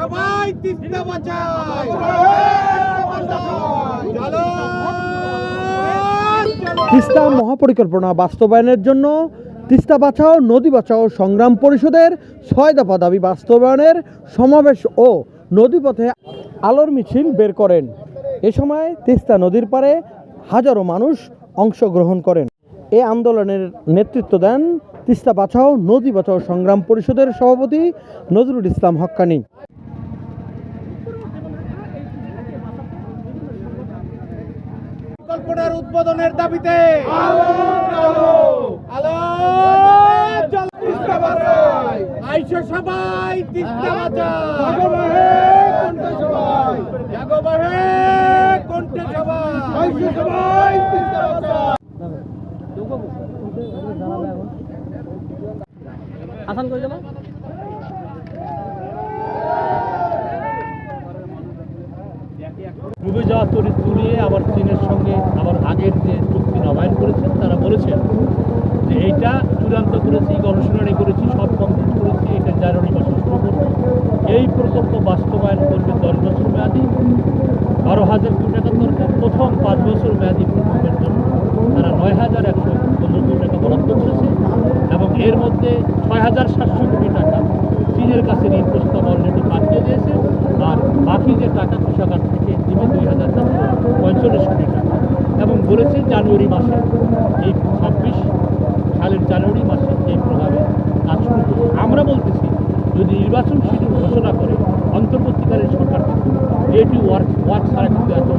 সবাই, তিস্তা বাঁচাও। তিস্তা মহাপরিকল্পনা বাস্তবায়নের জন্য তিস্তা বাঁচাও, নদী বাঁচাও সংগ্রাম পরিষদের ছয় দফা দাবি বাস্তবায়নের সমাবেশ ও নদীপথে আলোর মিছিল বের করেন। এ সময় তিস্তা নদীর পারে হাজারো মানুষ অংশগ্রহণ করেন। এ আন্দোলনের নেতৃত্ব দেন তিস্তা বাঁচাও, নদী বাঁচাও সংগ্রাম পরিষদের সভাপতি নজরুল ইসলাম হক্কানি। কল্পনার উদ্বোধনের দাবিতে আইসো সবাই তিস্তা সবাই আসান করে যাব ডুবে যাওয়া তরি তুলিয়ে আবার চীনের করেছি গবেষণারি করেছি, সব কমপ্লিট করেছি, এটা জানুয়ারি মাসে শুরু করব এই প্রকল্প বাস্তবায়ন করবে দশ বছর মেয়াদি, বারো হাজার কোটি টাকা দরকার। প্রথম পাঁচ বছর মেয়াদি প্রকল্পের জন্য তারা নয় হাজার একশো পনেরো কোটি টাকা বরাদ্দ করেছে এবং এর মধ্যে ছয় হাজার সাতশো কোটি টাকা চীনের কাছে ঋণ প্রস্তাব অলরেডি পাঠিয়ে দিয়েছে আর বাকি যে টাকা কোষাগার থেকে দিবে দুই হাজার চারশো পঁয়তাল্লিশ কোটি টাকা। এবং বলেছে জানুয়ারি মাসে এই ছাব্বিশ সালের জানুয়ারি মাসে এই প্রভাবে কাজ করবে, আমরা বলতেছি, যদি নির্বাচন শিডিউল ঘোষণা করে অন্তর্বর্তীকালীন সরকার এটি ওয়ার্ক ওয়ার্ক ছাড়া কিন্তু এত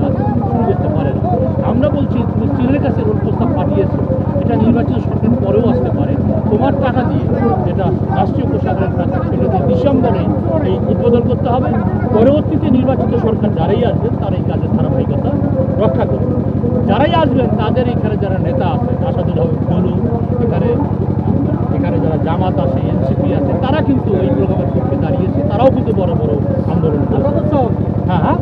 কাজ শুরু করতে পারে না। আমরা বলছি, তুমি চীনের কাছে রোল প্রস্তাব পাঠিয়েছো, এটা নির্বাচিত সরকার পরেও আসতে পারে। তোমার টাকা দিয়ে এটা রাষ্ট্রীয় কোষাগারের টাকা, সেটা নিঃসম্বলে এই উদ্বোধন করতে হবে। পরবর্তীতে নির্বাচিত সরকার যারাই আসবেন তার এই কাজের ধারাবাহিকতা রক্ষা করবে। যারাই আসবেন তাদের এখানে যারা নেতা আছে আসাদুল হক বলু এখানে এখানে যারা জামাত আছে এনসিপি আছে তারা কিন্তু এই প্রোগ্রামের পক্ষে দাঁড়িয়েছে। তারাও কিন্তু বড় বড় আন্দোলন হ্যাঁ হ্যাঁ।